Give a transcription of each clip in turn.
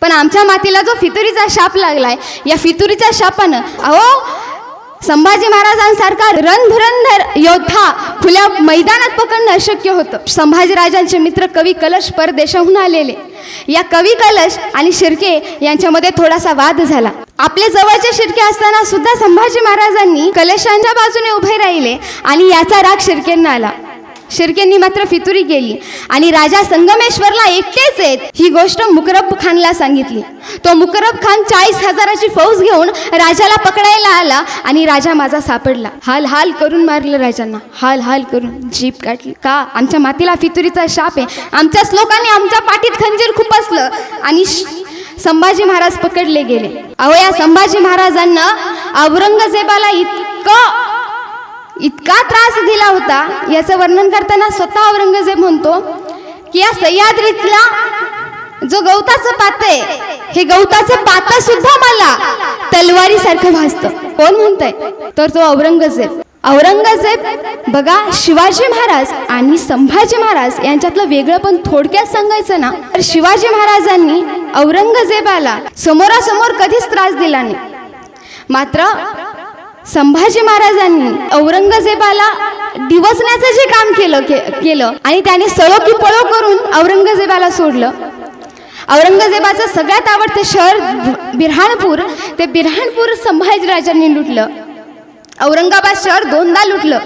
पण आमच्या मातीला जो फितुरीचा शाप लागलाय या फितुरीच्या शापानं अहो संभाजी महाराजांसारखा रणधुरंधर योद्धा खुल्या मैदानात पकडणं अशक्य होतं. संभाजीराजांचे मित्र कवी कलश परदेशाहून आलेले. या कवी कलश आणि शिर्के यांच्यामध्ये थोडासा वाद झाला. आपले जवळचे शिर्के असताना सुद्धा संभाजी महाराजांनी कलशांच्या बाजूने उभे राहिले आणि याचा राग शिर्केंना आला. शिर्केंनी मात्र फितुरी केली. आणि राजा संगमेश्वरला एकटेच आहेत ही गोष्ट मुकरब खानला सांगितली. तो मुकरब खान चाळीस हजाराची फौज घेऊन राजाला पकडायला आला आणि राजा माझा सापडला. हाल हाल करून मारलं राजांना. हाल हाल करून जीप काढली का? आमच्या मातीला फितुरीचा शाप आहे. आमच्याच लोकांनी आमच्या पाठीत खंजीर खुपसलं आणि श- संभाजी महाराज पकडले गेले. अहो या संभाजी महाराजांना औरंगजेबाला इतकं इतका त्रास दिला होता याचं वर्णन करताना स्वतः औरंगजेब म्हणतो की या सह्याद्रीतला जो गवताचं पात आहे हे गवताचं पात सुद्धा मला तलवारीसारखं भासतं. कोण म्हणतंय? तर तो औरंगजेब. औरंगजेब बघा शिवाजी महाराज आणि संभाजी महाराज यांच्यातलं वेगळं पण थोडक्यात सांगायचं ना तर शिवाजी महाराजांनी औरंगजेबाला समोरासमोर कधीच त्रास दिला नाही. मात्र संभाजी महाराजांनी औरंगजेबाला डिवसण्याचं जे काम केलं के, केलं. आणि त्याने सळो की पळो करून औरंगजेबाला सोडलं. औरंगजेबाचं सगळ्यात आवडतं शहर बिरहाणपूर ते बिरहाणपूर संभाजीराजांनी लुटलं. औरंगाबाद शहर दोनदा लुटलं.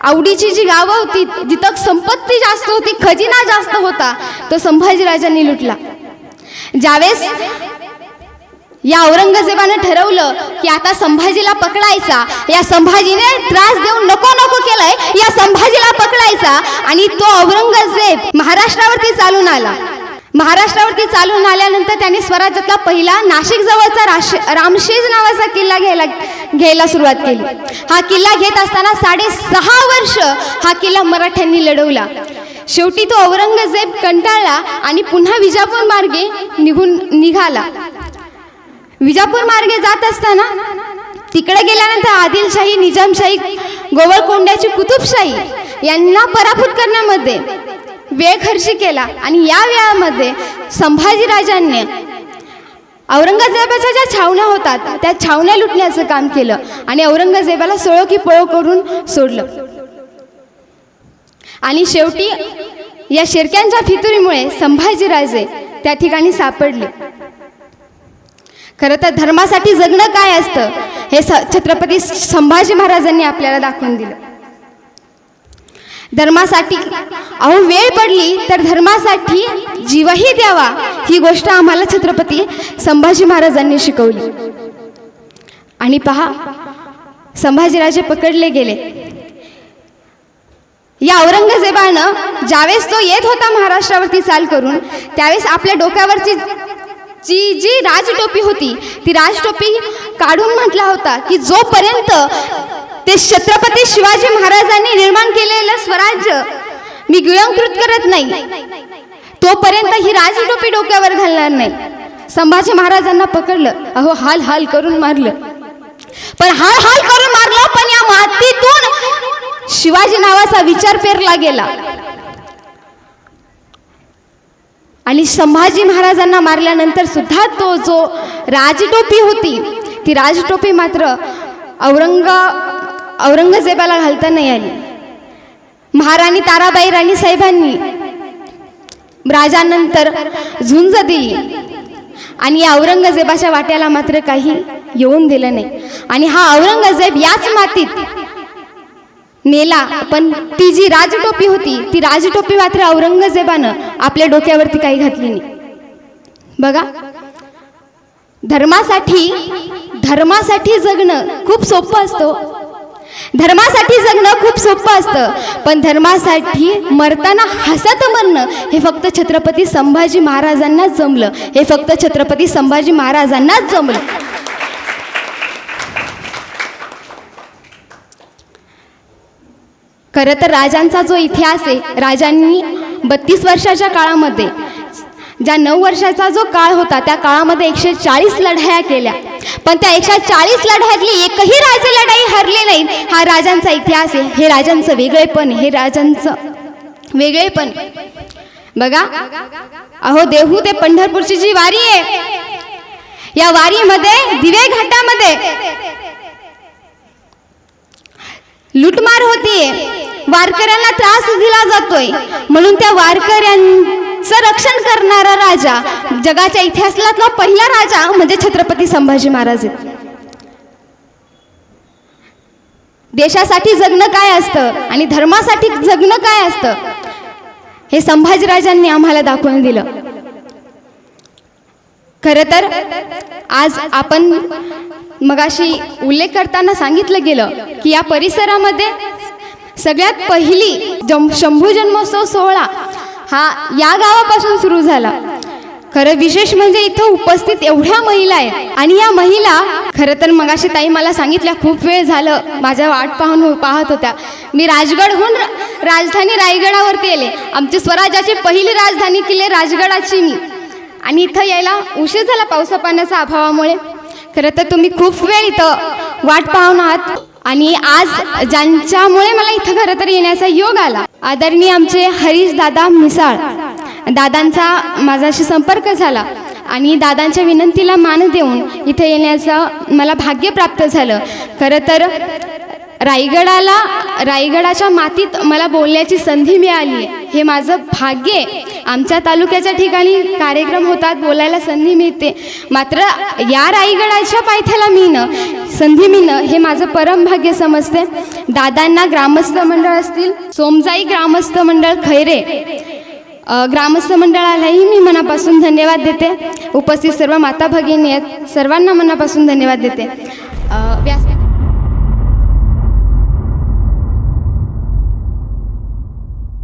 आवडीची जी गावं होती जिथं संपत्ती जास्त होती खजिना जास्त होता तो संभाजीराजांनी लुटला. ज्यावेळेस या औरंगजेबानं ठरवलं की आता संभाजीला पकडायचा. या संभाजीने त्रास देऊन नको नको केलंय. या संभाजीला पकडायचा आणि तो औरंगजेब महाराष्ट्रावरती चालून आला. महाराष्ट्रावरती चालून आल्यानंतर त्याने स्वराज्यातला पहिला नाशिक जवळचा राश रामशेज नावाचा किल्ला घ्यायला घ्यायला सुरुवात केली. हा किल्ला घेत असताना साडेसहा वर्ष हा किल्ला मराठ्यांनी लढवला. शेवटी तो औरंगजेब कंटाळला आणि पुन्हा विजापूर मार्गे निघून निघाला. विजापूर मार्गे जात असताना तिकडे गेल्यानंतर आदिलशाही निजामशाही गोवळकोंड्याची कुतुबशाही यांना पराभूत करण्यामध्ये वेळ खर्ची केला आणि या वेळामध्ये संभाजीराजांनी औरंगजेबाच्या ज्या छावण्या होतात त्या छावण्या लुटण्याचं काम केलं आणि औरंगजेबाला सोळो की पळो करून सोडलं. आणि शेवटी या शिरक्यांच्या फितुरीमुळे संभाजीराजे त्या ठिकाणी सापडले. खरं तर धर्मासाठी जगणं काय असतं? हे स छत्रपती संभाजी महाराजांनी आपल्याला दाखवून दिलं. धर्मासाठी अहो वेळ पडली तर धर्मासाठी जीवही द्यावा. ही गोष्ट आम्हाला छत्रपती संभाजी महाराजांनी शिकवली. आणि पहा संभाजीराजे पकडले गेले. या औरंगजेबानं ज्यावेळेस तो येत होता महाराष्ट्रावरती चाल करून त्यावेळेस आपल्या डोक्यावरची जी जी राजटोपी होती ती राजटोपी काढून म्हटला होता की जोपर्यंत ते छत्रपती शिवाजी महाराजांनी निर्माण केलेलं स्वराज्य मी गिळंकृत करत नाही तोपर्यंत ही राजटोपी डोक्यावर घालणार नाही. संभाजी महाराजांना पकडलं अहो हाल हाल करून मारलं. पण हाल हाल करून मारलं पण या मातीतून शिवाजी नावाचा विचार पेरला गेला. आणि संभाजी महाराजांना मारल्यानंतर सुद्धा तो जो राजटोपी होती ती राजटोपी मात्र औरंग औरंगजेबाला घालता नाही आली. महाराणी ताराबाई राणी साहेबांनी राजानंतर झुंज दिली. आणि या औरंगजेबाच्या वाट्याला मात्र काही येऊन दिलं नाही. आणि हा औरंगजेब याच मातीत नेला पण ती जी राजटोपी होती ती राजटोपी मात्र औरंगजेबानं आपल्या डोक्यावरती काही घातली नाही. बघा धर्मासाठी धर्मासाठी जगणं खूप सोपं असतं हो. धर्मासाठी जगणं खूप सोपं असतं पण धर्मासाठी मरताना हसत मरणं हे फक्त छत्रपती संभाजी महाराजांनाच जमलं. हे फक्त छत्रपती संभाजी महाराजांनाच जमलं. खरं तर राजांचा जो इतिहास आहे राजांनी बत्तीस वर्षाच्या काळामध्ये ज्या नऊ वर्षाचा जो काळ होता त्या काळामध्ये एकशे चाळीस लढाया केल्या. पण त्या एकशे चाळीस लढायातली एकही राजे लढाई हरले नाही. हा राजांचा इतिहास आहे हे राजांचं वेगळेपण हे राजांचं वेगळेपण बघा अहो देहू ते पंढरपूरची जी वारी आहे या वारीमध्ये दिवे घाटामध्ये लुटमार होतीये. वारकऱ्यांना त्रास दिला जातोय. म्हणून त्या वारकऱ्यांचं रक्षण करणारा राजा जगाच्या इतिहासातला पहिला राजा म्हणजे छत्रपती संभाजी महाराज आहेत. देशासाठी जगणं काय असतं आणि धर्मासाठी जगणं काय असतं हे संभाजीराजांनी आम्हाला दाखवून दिलं. खरं तर आज आपण मगाशी उल्लेख करताना सांगितलं गेलं की या परिसरामध्ये सगळ्यात पहिली जम शंभू जन्मोत्सव सोहळा हा या गावापासून सुरू झाला. खरं विशेष म्हणजे इथं उपस्थित एवढ्या महिला आहेत. आणि या महिला खरं तर मगाशी ताई मला सांगितल्या खूप वेळ झालं माझ्या वाट पाहून पाहत होत्या. मी राजगडहून राजधानी रायगडावरती आले. आमची स्वराज्याची पहिली राजधानी किल्ले राजगडाची मी. आणि इथं यायला उशीर झाला पावसा पाण्याच्या अभावामुळे. खरं तर तुम्ही खूप वेळ इथं वाट पाहून आहात. आणि आज ज्यांच्यामुळे मला इथं खरं तर येण्याचा योग आला आदरणीय आमचे हरीश दादा मिसाळ. दादांचा माझ्याशी संपर्क झाला आणि दादांच्या विनंतीला मान देऊन इथे येण्याचं मला भाग्य प्राप्त झालं. खरं तर रायगडाला रायगडाच्या मातीत मला बोलण्याची संधी मिळाली. आहे हे माझं भाग्य आहे. आमच्या तालुक्याच्या ठिकाणी कार्यक्रम होतात बोलायला संधी मिळते. मात्र या रायगडाच्या पायथ्याला मिळणं संधी मिळणं हे माझं परमभाग्य समजते. दादांना ग्रामस्थ मंडळ असतील सोमजाई ग्रामस्थ मंडळ खैरे. ग्रामस्थ मंडळालाही मी मनापासून धन्यवाद देते. उपस्थित सर्व माता भगिनी आहेत सर्वांना मनापासून धन्यवाद देते. व्यास